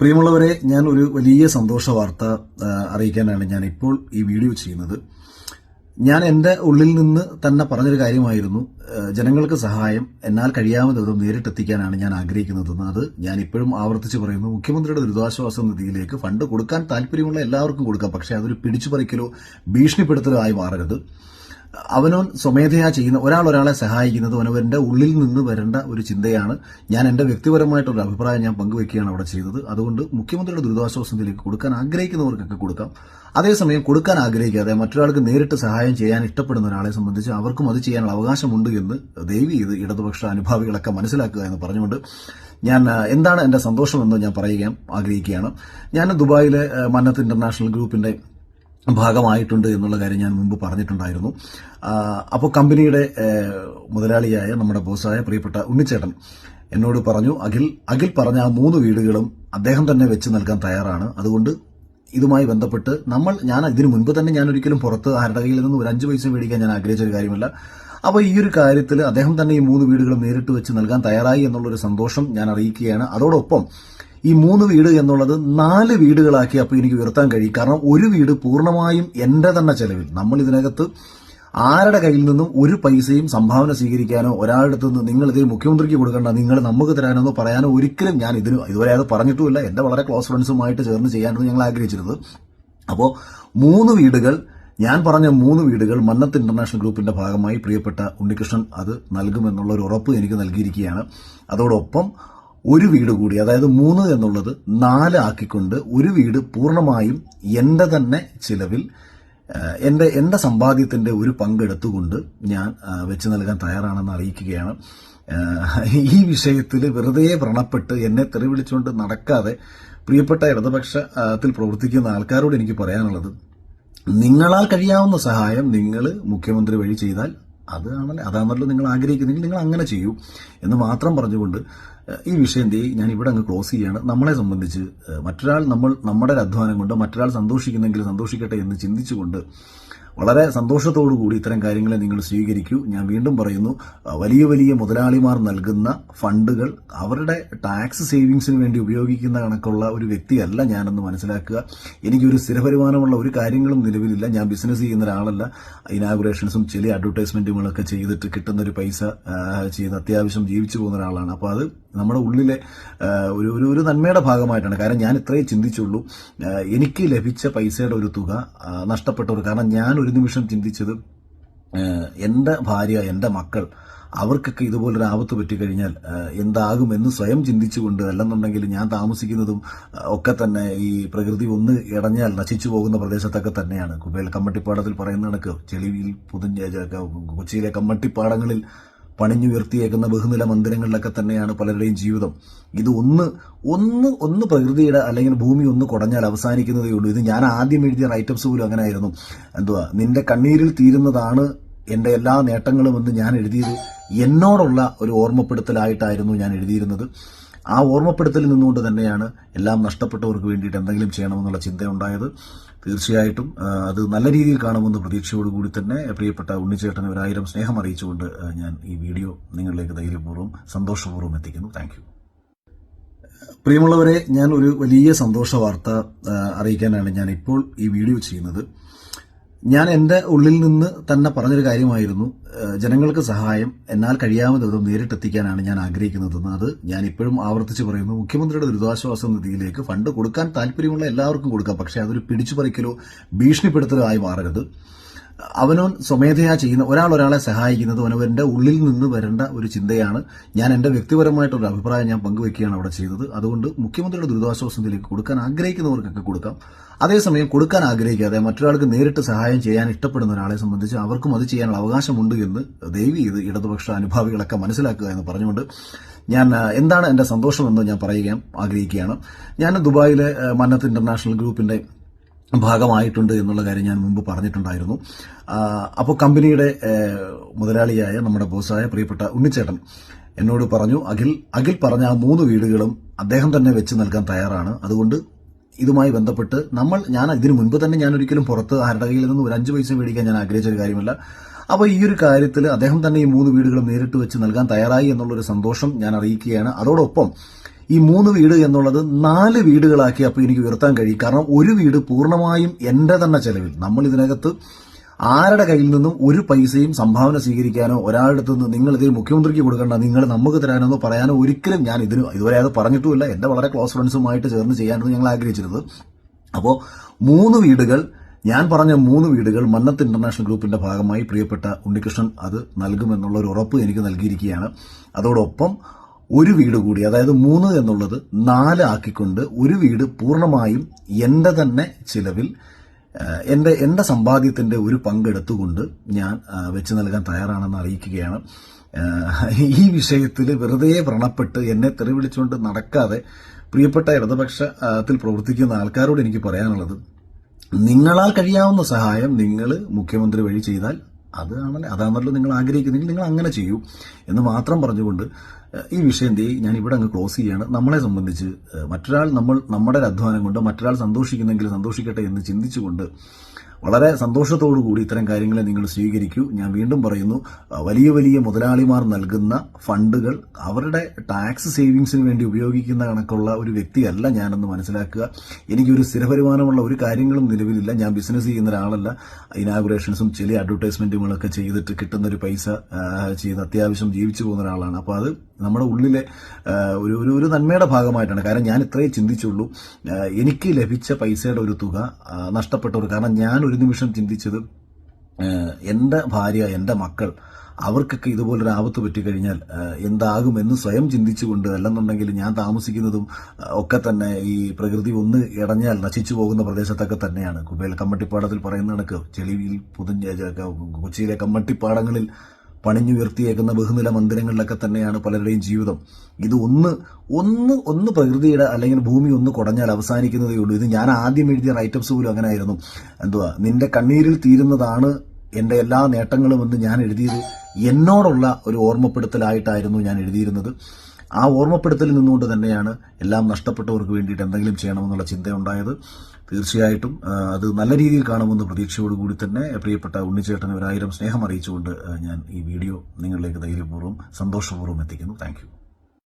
പ്രിയമുള്ളവരെ ഞാൻ ഒരു വലിയ സന്തോഷ വാർത്ത അറിയിക്കാനാണ് ഞാൻ ഇപ്പോൾ ഈ വീഡിയോ ചെയ്യുന്നത്. ഞാൻ എന്റെ ഉള്ളിൽ നിന്ന് തന്നെ പറഞ്ഞൊരു കാര്യമായിരുന്നു. ജനങ്ങൾക്ക് സഹായം എന്നാൽ കഴിയാവുന്ന വിധം നേരിട്ടെത്തിക്കാനാണ് ഞാൻ ആഗ്രഹിക്കുന്നതെന്ന് അത് ഞാൻ ഇപ്പോഴും ആവർത്തിച്ച് പറയുന്നു. മുഖ്യമന്ത്രിയുടെ ദുരിതാശ്വാസ നിധിയിലേക്ക് ഫണ്ട് കൊടുക്കാൻ താല്പര്യമുള്ള എല്ലാവർക്കും കൊടുക്കാം. പക്ഷേ അതൊരു പിടിച്ചുപറിക്കലോ ഭീഷണിപ്പെടുത്തലോ ആയി മാറരുത്. അവനോൻ സ്വമേധയാ ചെയ്യുന്ന ഒരാൾ ഒരാളെ സഹായിക്കുന്നത് അവനവന്റെ ഉള്ളിൽ നിന്ന് വരേണ്ട ഒരു ചിന്തയാണ്. ഞാൻ എന്റെ വ്യക്തിപരമായിട്ടൊരു അഭിപ്രായം ഞാൻ പങ്കുവെക്കുകയാണ് അവിടെ ചെയ്തത്. അതുകൊണ്ട് മുഖ്യമന്ത്രിയുടെ ദുരിതാശ്വാസ നിധിയിലേക്ക് കൊടുക്കാൻ ആഗ്രഹിക്കുന്നവർക്കൊക്കെ കൊടുക്കാം. അതേസമയം കൊടുക്കാൻ ആഗ്രഹിക്കാതെ മറ്റൊരാൾക്ക് നേരിട്ട് സഹായം ചെയ്യാൻ ഇഷ്ടപ്പെടുന്ന ഒരാളെ സംബന്ധിച്ച് അവർക്കും അത് ചെയ്യാനുള്ള അവകാശമുണ്ട് എന്ന് ദൈവി ഇത് ഇടതുപക്ഷ അനുഭാവികളൊക്കെ മനസ്സിലാക്കുക എന്ന് പറഞ്ഞുകൊണ്ട് ഞാൻ എന്താണ് എന്റെ സന്തോഷമെന്ന് ഞാൻ പറയുക ആഗ്രഹിക്കുകയാണ്. ഞാൻ ദുബായിലെ മന്നത്ത് ഇന്റർനാഷണൽ ഗ്രൂപ്പിന്റെ ഭാഗമായിട്ടുണ്ട് എന്നുള്ള കാര്യം ഞാൻ മുമ്പ് പറഞ്ഞിട്ടുണ്ടായിരുന്നു. അപ്പോൾ കമ്പനിയുടെ മുതലാളിയായ നമ്മുടെ ബോസായ പ്രിയപ്പെട്ട ഉണ്ണിച്ചേട്ടൻ എന്നോട് പറഞ്ഞു അഖിൽ അഖിൽ പറഞ്ഞ ആ മൂന്ന് വീടുകളും അദ്ദേഹം തന്നെ വെച്ച് നൽകാൻ തയ്യാറാണ്. അതുകൊണ്ട് ഇതുമായി ബന്ധപ്പെട്ട് നമ്മൾ ഞാൻ ഇതിനു മുൻപ് തന്നെ ഞാൻ ഒരിക്കലും പുറത്ത് ആരുടെ കയ്യിൽ നിന്ന് ഒരു അഞ്ച് പൈസ മേടിക്കാൻ ഞാൻ ആഗ്രഹിച്ച ഒരു കാര്യമല്ല. അപ്പോൾ ഈ ഒരു കാര്യത്തിൽ അദ്ദേഹം തന്നെ ഈ മൂന്ന് വീടുകളും നേരിട്ട് വെച്ച് നൽകാൻ തയ്യാറായി എന്നുള്ളൊരു സന്തോഷം ഞാൻ അറിയിക്കുകയാണ്. അതോടൊപ്പം ഈ മൂന്ന് വീട് എന്നുള്ളത് നാല് വീടുകളാക്കി അപ്പോൾ എനിക്ക് ഉയർത്താൻ കഴിയും. കാരണം ഒരു വീട് പൂർണമായും എന്റെ തന്നെ ചെലവിൽ. നമ്മൾ ഇതിനകത്ത് ആരുടെ കയ്യിൽ നിന്നും ഒരു പൈസയും സംഭാവന സ്വീകരിക്കാനോ ഒരാളുടെ നിന്ന് നിങ്ങൾ ഇതിന് മുഖ്യമന്ത്രിക്ക് കൊടുക്കേണ്ട നിങ്ങൾ നമുക്ക് തരാനോ പറയാനോ ഒരിക്കലും ഞാൻ ഇതിന് ഇതുവരെ അത് പറഞ്ഞിട്ടുമില്ല. എന്റെ വളരെ ക്ലോസ് ഫ്രണ്ട്സുമായിട്ട് ചേർന്ന് ചെയ്യാനാണ് ഞങ്ങൾ ആഗ്രഹിച്ചിരുന്നത്. അപ്പോൾ മൂന്ന് വീടുകൾ ഞാൻ പറഞ്ഞ മൂന്ന് വീടുകൾ മന്നത്ത് ഇന്റർനാഷണൽ ഗ്രൂപ്പിന്റെ ഭാഗമായി പ്രിയപ്പെട്ട ഉണ്ണികൃഷ്ണൻ അത് നൽകുമെന്നുള്ള ഒരു ഉറപ്പ് എനിക്ക് നൽകിയിരിക്കുകയാണ്. അതോടൊപ്പം ഒരു വീട് കൂടി അതായത് മൂന്ന് എന്നുള്ളത് നാല് ആക്കിക്കൊണ്ട് ഒരു വീട് പൂർണമായും എന്റെ തന്നെ ചിലവിൽ എന്റെ എന്റെ സമ്പാദ്യത്തിന്റെ ഒരു പങ്കെടുത്തുകൊണ്ട് ഞാൻ വെച്ചു നൽകാൻ തയ്യാറാണെന്ന് അറിയിക്കുകയാണ്. ഈ വിഷയത്തിൽ വെറുതെ വ്രണപ്പെട്ട് എന്നെ തെറിവിളിച്ചുകൊണ്ട് നടക്കാതെ പ്രിയപ്പെട്ട ഇടതുപക്ഷത്തിൽ പ്രവർത്തിക്കുന്ന ആൾക്കാരോട് എനിക്ക് പറയാനുള്ളത് നിങ്ങളാൽ കഴിയാവുന്ന സഹായം നിങ്ങൾ മുഖ്യമന്ത്രി വഴി ചെയ്താൽ അതാണല്ലോ അതാണല്ലോ നിങ്ങൾ ആഗ്രഹിക്കുന്നെങ്കിൽ നിങ്ങൾ അങ്ങനെ ചെയ്യൂ എന്ന് മാത്രം പറഞ്ഞുകൊണ്ട് ഈ വിഷയം ദേ ഞാൻ ഇവിടെ അങ്ങ് ക്ലോസ് ചെയ്യാണ്. നമ്മളെ സംബന്ധിച്ച് മറ്റൊരാൾ നമ്മൾ നമ്മുടെ ഒരു അധ്വാനം കൊണ്ട് മറ്റൊരാൾ സന്തോഷിക്കുന്നെങ്കിൽ സന്തോഷിക്കട്ടെ എന്ന് ചിന്തിച്ചുകൊണ്ട് വളരെ സന്തോഷത്തോടു കൂടി ഇത്തരം കാര്യങ്ങളെ നിങ്ങൾ സ്വീകരിക്കൂ. ഞാൻ വീണ്ടും പറയുന്നു വലിയ വലിയ മുതലാളിമാർ നൽകുന്ന ഫണ്ടുകൾ അവരുടെ ടാക്സ് സേവിങ്സിന് വേണ്ടി ഉപയോഗിക്കുന്ന കണക്കുള്ള ഒരു വ്യക്തിയല്ല ഞാനെന്ന് മനസ്സിലാക്കുക. എനിക്കൊരു സ്ഥിരവരുമാനമുള്ള ഒരു കാര്യങ്ങളും നിലവിലില്ല. ഞാൻ ബിസിനസ് ചെയ്യുന്ന ഒരാളല്ല. ഇനാഗുറേഷൻസും ചില അഡ്വർടൈസ്മെന്റുകളൊക്കെ ചെയ്തിട്ട് കിട്ടുന്ന ഒരു പൈസ ചെയ്ത് അത്യാവശ്യം ജീവിച്ചു പോകുന്ന ഒരാളാണ്. അപ്പോൾ അത് നമ്മുടെ ഉള്ളിലെ ഒരു ഒരു ഒരു നന്മയുടെ ഭാഗമായിട്ടാണ്. കാരണം ഞാൻ ഇത്രയേ ചിന്തിച്ചുള്ളൂ. എനിക്ക് ലഭിച്ച പൈസയുടെ ഒരു തുക നഷ്ടപ്പെട്ടവർ കാരണം ഞാൻ ഒരു നിമിഷം ചിന്തിച്ചത് എന്റെ ഭാര്യ എന്റെ മക്കൾ അവർക്കൊക്കെ ഇതുപോലൊരു ആപത്ത് പറ്റിക്കഴിഞ്ഞാൽ ഏഹ് എന്താകും എന്ന് സ്വയം ചിന്തിച്ചുകൊണ്ട് അല്ലെന്നുണ്ടെങ്കിൽ ഞാൻ താമസിക്കുന്നതും ഒക്കെ തന്നെ ഈ പ്രകൃതി ഒന്ന് ഇടഞ്ഞാൽ നശിച്ചു പോകുന്ന പ്രദേശത്തൊക്കെ തന്നെയാണ്. കുബേൽ കമ്മട്ടിപ്പാടത്തിൽ പറയുന്ന കണക്ക് ചെളിയിൽ പുതിഞ്ഞ കൊച്ചിയിലെ കമ്മട്ടിപ്പാടങ്ങളിൽ പണിഞ്ഞുയർത്തിയേക്കുന്ന ബഹുനില മന്ദിരങ്ങളിലൊക്കെ തന്നെയാണ് പലരുടെയും ജീവിതം. ഇത് ഒന്ന് ഒന്ന് ഒന്ന് പ്രകൃതിയുടെ അല്ലെങ്കിൽ ഭൂമി ഒന്ന് കുടഞ്ഞാൽ അവസാനിക്കുന്നതേ ഉള്ളൂ. ഇത് ഞാൻ ആദ്യം എഴുതിയ റൈറ്റപ്സ് പോലും അങ്ങനെ ആയിരുന്നു എന്തുവാ നിന്റെ കണ്ണീരിൽ തീരുന്നതാണ് എന്റെ എല്ലാ നേട്ടങ്ങളും എന്ന് ഞാൻ എഴുതിയത്. എന്നോടുള്ള ഒരു ഓർമ്മപ്പെടുത്തലായിട്ടായിരുന്നു ഞാൻ എഴുതിയിരുന്നത്. ആ ഓർമ്മപ്പെടുത്തലിൽ നിന്നുകൊണ്ട് തന്നെയാണ് എല്ലാം നഷ്ടപ്പെട്ടവർക്ക് വേണ്ടിയിട്ട് എന്തെങ്കിലും ചെയ്യണമെന്നുള്ള ചിന്തയുണ്ടായത്. തീർച്ചയായിട്ടും അത് നല്ല രീതിയിൽ കാണുമെന്ന് പ്രതീക്ഷയോടുകൂടി തന്നെ പ്രിയപ്പെട്ട ഉണ്ണിച്ചേട്ടന് ഒരായിരം സ്നേഹം അറിയിച്ചുകൊണ്ട് ഞാൻ ഈ വീഡിയോ നിങ്ങളിലേക്ക് ധൈര്യപൂർവം സന്തോഷപൂർവം എത്തിക്കുന്നു. താങ്ക് പ്രിയമുള്ളവരെ ഞാൻ ഒരു വലിയ സന്തോഷ വാർത്ത അറിയിക്കാനാണ് ഞാൻ ഇപ്പോൾ ഈ വീഡിയോ ചെയ്യുന്നത്. ഞാൻ എന്റെ ഉള്ളിൽ നിന്ന് തന്നെ പറഞ്ഞൊരു കാര്യമായിരുന്നു. ജനങ്ങൾക്ക് സഹായം എന്നാൽ കഴിയാവുന്ന വിധം നേരിട്ടെത്തിക്കാനാണ് ഞാൻ ആഗ്രഹിക്കുന്നതെന്ന് അത് ഞാൻ ഇപ്പോഴും ആവർത്തിച്ച് പറയുന്നു. മുഖ്യമന്ത്രിയുടെ ദുരിതാശ്വാസ നിധിയിലേക്ക് ഫണ്ട് കൊടുക്കാൻ താല്പര്യമുള്ള എല്ലാവർക്കും കൊടുക്കാം. പക്ഷേ അതൊരു പിടിച്ചുപറിക്കലോ ഭീഷണിപ്പെടുത്തലോ ആയി മാറരുത്. അവനോൻ സ്വമേധയാ ചെയ്യുന്ന ഒരാൾ ഒരാളെ സഹായിക്കുന്നത് അവനവന്റെ ഉള്ളിൽ നിന്ന് വരേണ്ട ഒരു ചിന്തയാണ്. ഞാൻ എന്റെ വ്യക്തിപരമായിട്ടൊരു അഭിപ്രായം ഞാൻ പങ്കുവെക്കുകയാണ് അവിടെ ചെയ്തത്. അതുകൊണ്ട് മുഖ്യമന്ത്രിയുടെ ദുരിതാശ്വാസ നിധിയിലേക്ക് കൊടുക്കാൻ ആഗ്രഹിക്കുന്നവർക്കൊക്കെ കൊടുക്കാം. അതേസമയം കൊടുക്കാൻ ആഗ്രഹിക്കാതെ മറ്റൊരാൾക്ക് നേരിട്ട് സഹായം ചെയ്യാൻ ഇഷ്ടപ്പെടുന്ന ഒരാളെ സംബന്ധിച്ച് അവർക്കും അത് ചെയ്യാനുള്ള അവകാശമുണ്ട് എന്ന് ദൈവി ചെയ്ത് ഇടതുപക്ഷ അനുഭാവികളൊക്കെ മനസ്സിലാക്കുക എന്ന് പറഞ്ഞുകൊണ്ട് ഞാൻ എന്താണ് എന്റെ സന്തോഷമെന്ന് ഞാൻ പറയുകയും ആഗ്രഹിക്കുകയാണ്. ഞാൻ ദുബായിലെ മന്നത്ത് ഇന്റർനാഷണൽ ഗ്രൂപ്പിന്റെ ഭാഗമായിട്ടുണ്ട് എന്നുള്ള കാര്യം ഞാൻ മുമ്പ് പറഞ്ഞിട്ടുണ്ടായിരുന്നു. അപ്പോൾ കമ്പനിയുടെ മുതലാളിയായ നമ്മുടെ ബോസായ പ്രിയപ്പെട്ട ഉണ്ണിച്ചേട്ടൻ എന്നോട് പറഞ്ഞു അഖിൽ അഖിൽ പറഞ്ഞ ആ മൂന്ന് വീടുകളും അദ്ദേഹം തന്നെ വെച്ച് നൽകാൻ തയ്യാറാണ്. അതുകൊണ്ട് ഇതുമായി ബന്ധപ്പെട്ട് നമ്മൾ ഞാൻ ഇതിനു മുൻപ് തന്നെ ഞാൻ ഒരിക്കലും പുറത്ത് ആരുടെ കയ്യിൽ നിന്ന് ഒരു അഞ്ച് പൈസ മേടിക്കാൻ ഞാൻ ആഗ്രഹിച്ച ഒരു കാര്യമല്ല. അപ്പോൾ ഈ ഒരു കാര്യത്തിൽ അദ്ദേഹം തന്നെ ഈ മൂന്ന് വീടുകളും നേരിട്ട് വെച്ച് നൽകാൻ തയ്യാറായി എന്നുള്ളൊരു സന്തോഷം ഞാൻ അറിയിക്കുകയാണ്. അതോടൊപ്പം ഈ മൂന്ന് വീട് എന്നുള്ളത് നാല് വീടുകളാക്കി അപ്പോൾ എനിക്ക് ഉയർത്താൻ കഴിയും. കാരണം ഒരു വീട് പൂർണമായും എന്റെ തന്നെ ചെലവിൽ. നമ്മൾ ഇതിനകത്ത് ആരുടെ കയ്യിൽ നിന്നും ഒരു പൈസയും സംഭാവന സ്വീകരിക്കാനോ ഒരാളുടെ നിന്ന് നിങ്ങൾ ഇതിൽ മുഖ്യമന്ത്രിക്ക് കൊടുക്കേണ്ട നിങ്ങൾ നമുക്ക് തരാനോ പറയാനോ ഒരിക്കലും ഞാൻ ഇതിന് ഇതുവരെ അത് പറഞ്ഞിട്ടുമില്ല. എന്റെ വളരെ ക്ലോസ് ഫ്രണ്ട്സുമായിട്ട് ചേർന്ന് ചെയ്യാനാണ് ഞങ്ങൾ ആഗ്രഹിച്ചിരുന്നത്. അപ്പോൾ മൂന്ന് വീടുകൾ ഞാൻ പറഞ്ഞ മൂന്ന് വീടുകൾ മന്നത്ത് ഇന്റർനാഷണൽ ഗ്രൂപ്പിന്റെ ഭാഗമായി പ്രിയപ്പെട്ട ഉണ്ണികൃഷ്ണൻ അത് നൽകുമെന്നുള്ള ഒരു ഉറപ്പ് എനിക്ക് നൽകിയിരിക്കുകയാണ്. അതോടൊപ്പം ഒരു വീട് കൂടി അതായത് മൂന്ന് എന്നുള്ളത് നാല് ആക്കിക്കൊണ്ട് ഒരു വീട് പൂർണമായും എന്റെ തന്നെ ചിലവിൽ എന്റെ എന്റെ സമ്പാദ്യത്തിന്റെ ഒരു പങ്കെടുത്തുകൊണ്ട് ഞാൻ വെച്ച് നൽകാൻ തയ്യാറാണെന്ന് അറിയിക്കുകയാണ്. ഈ വിഷയത്തിൽ വെറുതെ വ്രണപ്പെട്ട് എന്നെ തെറി വിളിച്ചുകൊണ്ട് നടക്കാതെ പ്രിയപ്പെട്ട ഇടതുപക്ഷത്തിൽ പ്രവർത്തിക്കുന്ന ആൾക്കാരോട് എനിക്ക് പറയാനുള്ളത് നിങ്ങളാൽ കഴിയാവുന്ന സഹായം നിങ്ങൾ മുഖ്യമന്ത്രി വഴി ചെയ്താൽ അതാണല്ലോ അതാണല്ലോ നിങ്ങൾ ആഗ്രഹിക്കുന്നെങ്കിൽ നിങ്ങൾ അങ്ങനെ ചെയ്യൂ എന്ന് മാത്രം പറഞ്ഞുകൊണ്ട് ഈ വിഷയം ദേ ഞാൻ ഇവിടെ അങ്ങ് ക്ലോസ് ചെയ്യാണ്. നമ്മളെ സംബന്ധിച്ച് മറ്റൊരാൾ നമ്മൾ നമ്മുടെ ഒരു അധ്വാനം കൊണ്ട് മറ്റൊരാൾ സന്തോഷിക്കുന്നെങ്കിൽ സന്തോഷിക്കട്ടെ എന്ന് ചിന്തിച്ചുകൊണ്ട് വളരെ സന്തോഷത്തോടു കൂടി ഇത്തരം കാര്യങ്ങളെ നിങ്ങൾ സ്വീകരിക്കൂ. ഞാൻ വീണ്ടും പറയുന്നു വലിയ വലിയ മുതലാളിമാർ നൽകുന്ന ഫണ്ടുകൾ അവരുടെ ടാക്സ് സേവിങ്സിന് വേണ്ടി ഉപയോഗിക്കുന്ന കണക്കുള്ള ഒരു വ്യക്തിയല്ല ഞാനെന്ന് മനസ്സിലാക്കുക. എനിക്കൊരു സ്ഥിരവരുമാനമുള്ള ഒരു കാര്യങ്ങളും നിലവിലില്ല. ഞാൻ ബിസിനസ് ചെയ്യുന്ന ഒരാളല്ല. ഇനാഗുറേഷൻസും ചില അഡ്വർടൈസ്മെന്റുകളൊക്കെ ചെയ്തിട്ട് കിട്ടുന്ന ഒരു പൈസ ചെയ്ത് അത്യാവശ്യം ജീവിച്ചു പോകുന്ന ഒരാളാണ്. അപ്പോൾ അത് നമ്മുടെ ഉള്ളിലെ ഒരു ഒരു ഒരു നന്മയുടെ ഭാഗമായിട്ടാണ്. കാരണം ഞാൻ ഇത്രയേ ചിന്തിച്ചുള്ളൂ. എനിക്ക് ലഭിച്ച പൈസയുടെ ഒരു തുക നഷ്ടപ്പെട്ടവർ. കാരണം ഞാൻ ഒരു നിമിഷം ചിന്തിച്ചത് എന്റെ ഭാര്യ എന്റെ മക്കൾ അവർക്കൊക്കെ ഇതുപോലൊരു ആപത്ത് പറ്റിക്കഴിഞ്ഞാൽ എന്താകും എന്താകുമെന്ന് സ്വയം ചിന്തിച്ചുകൊണ്ട് അല്ലെന്നുണ്ടെങ്കിൽ ഞാൻ താമസിക്കുന്നതും ഒക്കെ തന്നെ ഈ പ്രകൃതി ഒന്ന് ഇടഞ്ഞാൽ നശിച്ചു പോകുന്ന പ്രദേശത്തൊക്കെ തന്നെയാണ്. കുബേൽ കമ്മട്ടിപ്പാടത്തിൽ പറയുന്ന കണക്ക് ചെളിയിൽ പുതിഞ്ഞ കൊച്ചിയിലെ കമ്മട്ടിപ്പാടങ്ങളിൽ പണിഞ്ഞുയർത്തിയേക്കുന്ന ബഹുനില മന്ദിരങ്ങളിലൊക്കെ തന്നെയാണ് പലരുടെയും ജീവിതം. ഇത് ഒന്ന് ഒന്ന് ഒന്ന് പ്രകൃതിയുടെ അല്ലെങ്കിൽ ഭൂമി ഒന്ന് കുടഞ്ഞാൽ അവസാനിക്കുന്നതേ ഉള്ളൂ. ഇത് ഞാൻ ആദ്യം എഴുതിയ റൈറ്റപ്സ് പോലും അങ്ങനെ ആയിരുന്നു എന്തുവാ നിന്റെ കണ്ണീരിൽ തീരുന്നതാണ് എന്റെ എല്ലാ നേട്ടങ്ങളും എന്ന് ഞാൻ എഴുതിയത്. എന്നോടുള്ള ഒരു ഓർമ്മപ്പെടുത്തലായിട്ടായിരുന്നു ഞാൻ എഴുതിയിരുന്നത്. ആ ഓർമ്മപ്പെടുത്തലിൽ നിന്നുകൊണ്ട് തന്നെയാണ് എല്ലാം നഷ്ടപ്പെട്ടവർക്ക് വേണ്ടിയിട്ട് എന്തെങ്കിലും ചെയ്യണമെന്നുള്ള ചിന്തയുണ്ടായത്. തീർച്ചയായിട്ടും അത് നല്ല രീതിയിൽ കാണുമെന്ന് പ്രതീക്ഷയോടുകൂടി തന്നെ പ്രിയപ്പെട്ട ഉണ്ണിച്ചേട്ടന് ഒരായിരം സ്നേഹം അറിയിച്ചുകൊണ്ട് ഞാൻ ഈ വീഡിയോ നിങ്ങളിലേക്ക് ധൈര്യപൂർവം സന്തോഷപൂർവം എത്തിക്കുന്നു. താങ്ക്